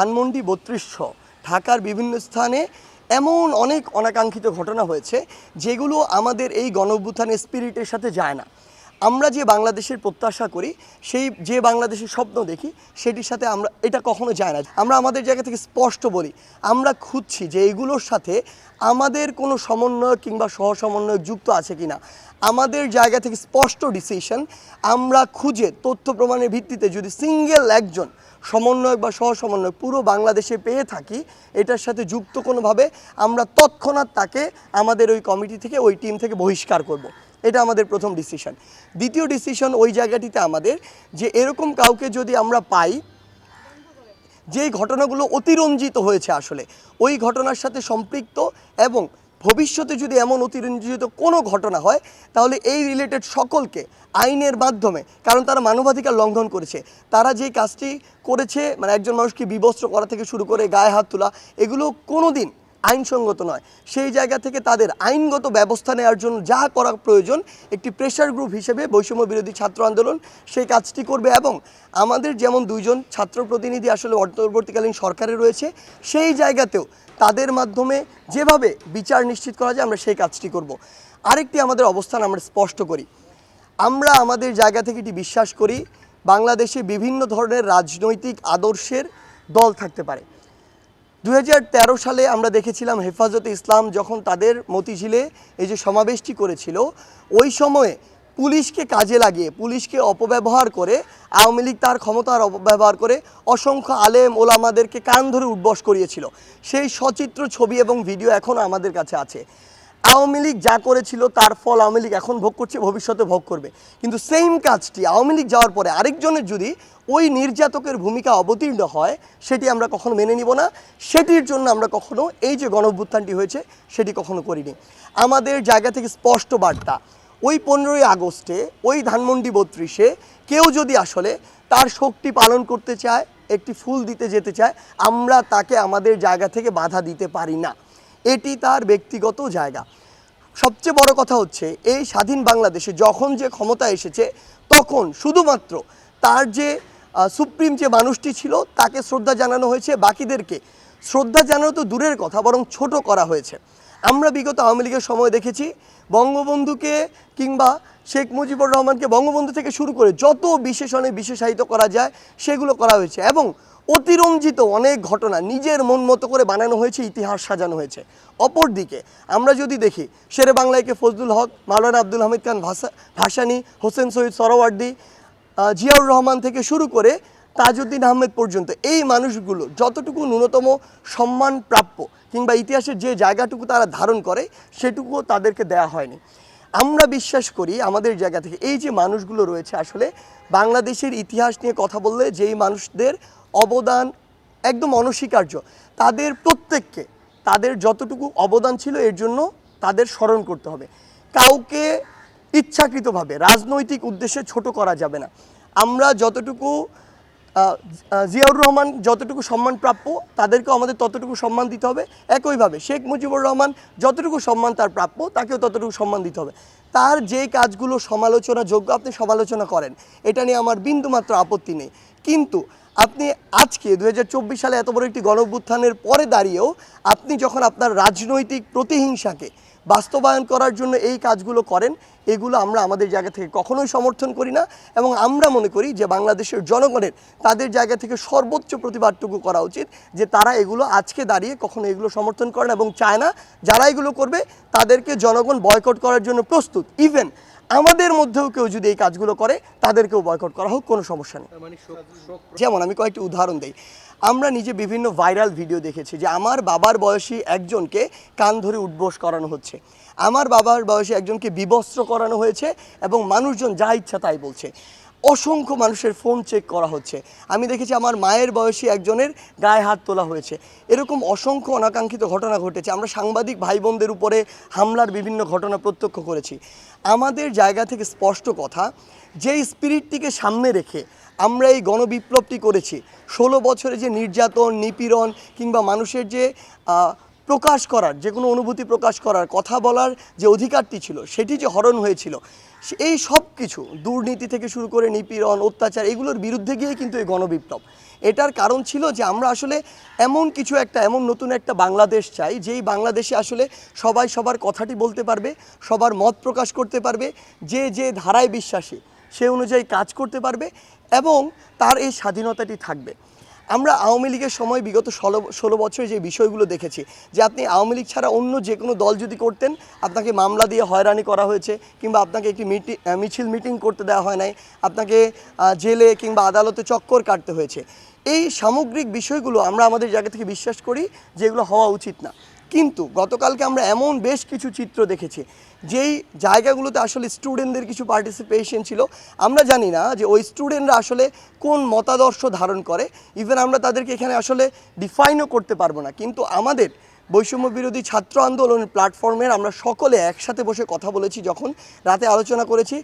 ধানমন্ডি বত্রিশশো, ঢাকার বিভিন্ন স্থানে এমন অনেক অনাকাঙ্ক্ষিত ঘটনা হয়েছে যেগুলো আমাদের এই গণঅভ্যুত্থানের স্পিরিটের সাথে যায় না। আমরা যে বাংলাদেশের প্রত্যাশা করি, সেই যে বাংলাদেশের স্বপ্ন দেখি, সেটির সাথে আমরা, এটা কখনো যায় না আমরা আমাদের জায়গা থেকে স্পষ্ট বলি, আমরা খুঁজছি যে এইগুলোর সাথে আমাদের কোনো সমন্বয় কিংবা সহসমন্বয়ক যুক্ত আছে কি না আমাদের জায়গা থেকে স্পষ্ট ডিসিশন আমরা খুঁজে তথ্য প্রমাণের ভিত্তিতে যদি সিঙ্গেল একজন সমন্বয়ক বা সহসমন্বয়ক পুরো বাংলাদেশে পেয়ে থাকি, এটার সাথে যুক্ত কোনোভাবে, আমরা তৎক্ষণাৎ তাকে আমাদের ওই কমিটি থেকে, ওই টিম থেকে বহিষ্কার করব। এটা আমাদের প্রথম ডিসিশন দ্বিতীয় ডিসিশন ওই জায়গাটিতে আমাদের যে এরকম কাউকে যদি আমরা পাই, যেই ঘটনাগুলো অতিরঞ্জিত হয়েছে আসলে, ওই ঘটনার সাথে সম্পৃক্ত এবং ভবিষ্যতে যদি এমন অতিরঞ্জিত কোনো ঘটনা হয়, তাহলে এই রিলেটেড সকলকে আইনের মাধ্যমে, কারণ তারা মানবাধিকার লঙ্ঘন করেছে, তারা যেই কাজটি করেছে মানে একজন মানুষকে বিবস্ত্র করা থেকে শুরু করে গায়ে হাত তোলা, এগুলো কোনো দিন আইনসঙ্গত নয়। সেই জায়গা থেকে তাদের আইনগত ব্যবস্থা নেওয়ার জন্য যা করা প্রয়োজন, একটি প্রেশার গ্রুপ হিসেবে বৈষম্য বিরোধী ছাত্র আন্দোলন সেই কাজটি করবে এবং আমাদের যেমন দুইজন ছাত্র প্রতিনিধি আসলে অন্তর্বর্তীকালীন সরকারে রয়েছে, সেই জায়গাতেও তাদের মাধ্যমে যেভাবে বিচার নিশ্চিত করা যায় আমরা সেই কাজটি করব। আরেকটি আমাদের অবস্থান আমরা স্পষ্ট করি। আমরা আমাদের জায়গা থেকে এটি বিশ্বাস করি, বাংলাদেশে বিভিন্ন ধরনের রাজনৈতিক আদর্শের দল থাকতে পারে। দু হাজার তেরো সালে আমরা দেখেছিলাম হেফাজতে ইসলাম যখন তাদের মতিঝিলে এই যে সমাবেশটি করেছিল, ওই সময়ে পুলিশকে কাজে লাগিয়ে, পুলিশকে অপব্যবহার করে, আওয়ামী লীগ তার ক্ষমতার অপব্যবহার করে অসংখ্য আলেম ওলামাদেরকে কান ধরে উদ্বস করিয়েছিল। সেই সচিত্র ছবি এবং ভিডিও এখনও আমাদের কাছে আছে। আওয়ামী লীগ যা করেছিল তার ফল আওয়ামী লীগ এখন ভোগ করছে, ভবিষ্যতে ভোগ করবে। কিন্তু সেম কাজটি আওয়ামী লীগ যাওয়ার পরে আরেকজনের যদি ওই নির্যাতকের ভূমিকা অবতীর্ণ হয়, সেটি আমরা কখনো মেনে নিব না। সেটির জন্য আমরা কখনো এই যে গণঅভ্যুত্থানটি হয়েছে, সেটি কখনো করিনি। আমাদের জায়গা থেকে স্পষ্ট বার্তা, ওই পনেরোই আগস্টে, ওই ধানমন্ডি বত্রিশে কেউ যদি আসলে তার শক্তি পালন করতে চায়, একটি ফুল দিতে যেতে চায়, আমরা তাকে আমাদের জায়গা থেকে বাধা দিতে পারি না। এটি তার ব্যক্তিগত জায়গা। সবচেয়ে বড় কথা হচ্ছে, এই স্বাধীন বাংলাদেশে যখন যে ক্ষমতা এসেছে, তখন শুধুমাত্র তার যে সুপ্রিম যে মানুষটি ছিল, তাকে শ্রদ্ধা জানানো হয়েছে, বাকিদেরকে শ্রদ্ধা জানানো তো দূরের কথা, বরং ছোট করা হয়েছে। আমরা বিগত আওয়ামী লীগের সময় দেখেছি, বঙ্গবন্ধুকে কিংবা শেখ মুজিবুর রহমানকে বঙ্গবন্ধু থেকে শুরু করে যত বিশেষণে বিশেষায়িত করা যায়, সেগুলো করা হয়েছে এবং অতিরঞ্জিত অনেক ঘটনা নিজের মন মতো করে বানানো হয়েছে, ইতিহাস সাজানো হয়েছে। অপরদিকে, আমরা যদি দেখি, শেরে বাংলাইকে ফজলুল হক, মাওলানা আব্দুল হামিদ খান ভাষা ভাসানি, হোসেন শহীদ সরওয়ার্দি জিয়াউর রহমান থেকে শুরু করে তাজউদ্দিন আহমেদ পর্যন্ত এই মানুষগুলো যতটুকু ন্যূনতম সম্মান প্রাপ্য কিংবা ইতিহাসের যে জায়গাটুকু তারা ধারণ করে, সেটুকুও তাদেরকে দেয়া হয়নি। আমরা বিশ্বাস করি আমাদের জায়গা থেকে এই যে মানুষগুলো রয়েছে আসলে বাংলাদেশের ইতিহাস নিয়ে কথা বললে যেই মানুষদের অবদান একদম অনস্বীকার্য। তাদের প্রত্যেককে, তাদের যতটুকু অবদান ছিল এর জন্য তাদের স্মরণ করতে হবে। কাউকে ইচ্ছাকৃতভাবে, রাজনৈতিক উদ্দেশ্যে ছোট করা যাবে না। আমরা যতটুকু জিয়াউর রহমান যতটুকু সম্মান প্রাপ্য, তাদেরকেও আমাদের ততটুকু সম্মান দিতে হবে। একইভাবে শেখ মুজিবুর রহমান যতটুকু সম্মান তার প্রাপ্য, তাকেও ততটুকু সম্মান দিতে হবে। তার যে কাজগুলো সমালোচনা যোগ্য আপনি সমালোচনা করেন, এটা নিয়ে আমার বিন্দুমাত্র আপত্তি নেই। কিন্তু আপনি আজকে দু হাজার চব্বিশ সালে এত বড় একটি গণঅভ্যুত্থানের পরে দাঁড়িয়েও আপনি যখন আপনার রাজনৈতিক প্রতিহিংসাকে বাস্তবায়ন করার জন্য এই কাজগুলো করেন এগুলো আমরা আমাদের জায়গা থেকে কখনোই সমর্থন করি না এবং আমরা মনে করি যে বাংলাদেশের জনগণের তাদের জায়গা থেকে সর্বোচ্চ প্রতিবাদটুকু করা উচিত যে তারা এগুলো আজকে দাঁড়িয়ে কখনো এগুলো সমর্থন করে না এবং চায় না। যারা এগুলো করবে তাদেরকে জনগণ বয়কট করার জন্য প্রস্তুত। ইভেন আমাদের মধ্যেও কেউ যদি এই কাজগুলো করে তাদেরকেও বয়কট করা হোক কোনো সমস্যা নেই। মানে যেমন আমি কয়েকটি উদাহরণ দিই। আমরা নিজে বিভিন্ন ভাইরাল ভিডিও দেখেছি যে আমার বাবার বয়সী একজনকে কান ধরে উদ্বোস করানো হচ্ছে। আমার বাবার বয়সী একজনকে বিবস্ত্র করানো হয়েছে এবং মানুষজন যা ইচ্ছা তাই বলছে। অসংখ্য মানুষের ফোন চেক করা হচ্ছে। আমি দেখেছি আমার মায়ের বয়সী একজনের গায়ে হাত তোলা হয়েছে। এরকম অসংখ্য অনাকাঙ্ক্ষিত ঘটনা ঘটেছে। আমরা সাংবাদিক ভাই বোনদের উপরে হামলার বিভিন্ন ঘটনা প্রত্যক্ষ করেছি। আমাদের জায়গা থেকে স্পষ্ট কথা, যেই স্পিরিটটিকে সামনে রেখে আমরা এই গণবিপ্লবটি করেছি, ষোলো বছরে যে নির্যাতন, নিপীড়ন কিংবা মানুষের যে প্রকাশ করার, যে কোনো অনুভূতি প্রকাশ করার, কথা বলার যে অধিকারটি ছিল, সেটি যে হরণ হয়েছিল এই সব কিছু দুর্নীতি থেকে শুরু করে নিপীড়ন, অত্যাচার, এগুলোর বিরুদ্ধে গিয়ে কিন্তু এই গণবিপ্লব। এটার কারণ ছিল যে আমরা আসলে এমন কিছু একটা, এমন নতুন একটা বাংলাদেশ চাই, যেই বাংলাদেশে আসলে সবাই সবার কথাটি বলতে পারবে, সবার মত প্রকাশ করতে পারবে, যে যে ধারায় বিশ্বাসী সে অনুযায়ী কাজ করতে পারবে এবং তার এই স্বাধীনতাটি থাকবে। আমরা আওয়ামী লীগের সময় বিগত ষোলো ষোলো বছরে যে বিষয়গুলো দেখেছি, যে আপনি আওয়ামী লীগ ছাড়া অন্য যে কোনো দল যদি করতেন, আপনাকে মামলা দিয়ে হয়রানি করা হয়েছে, কিংবা আপনাকে একটি মিটি মিছিল মিটিং করতে দেওয়া হয় নাই, আপনাকে জেলে কিংবা আদালতে চক্কর কাটতে হয়েছে। এই সামগ্রিক বিষয়গুলো আমরা আমাদের জায়গা থেকে বিশ্বাস করি, যেগুলো হওয়া উচিত না। কিন্তু গতকালকে আমরা এমন বেশ কিছু চিত্র দেখেছি, যেই জায়গাগুলোতে আসলে স্টুডেন্টদের কিছু পার্টিসিপেশন ছিল। আমরা জানি না যে ওই স্টুডেন্টরা আসলে কোন মতাদর্শ ধারণ করে ইভেন আমরা তাদেরকে এখানে আসলে ডিফাইনও করতে পারব না। কিন্তু আমাদের বৈষম্য বিরোধী ছাত্র আন্দোলন প্ল্যাটফর্মের আমরা সকলে একসাথে বসে কথা বলেছি, যখন রাতে আলোচনা করেছি।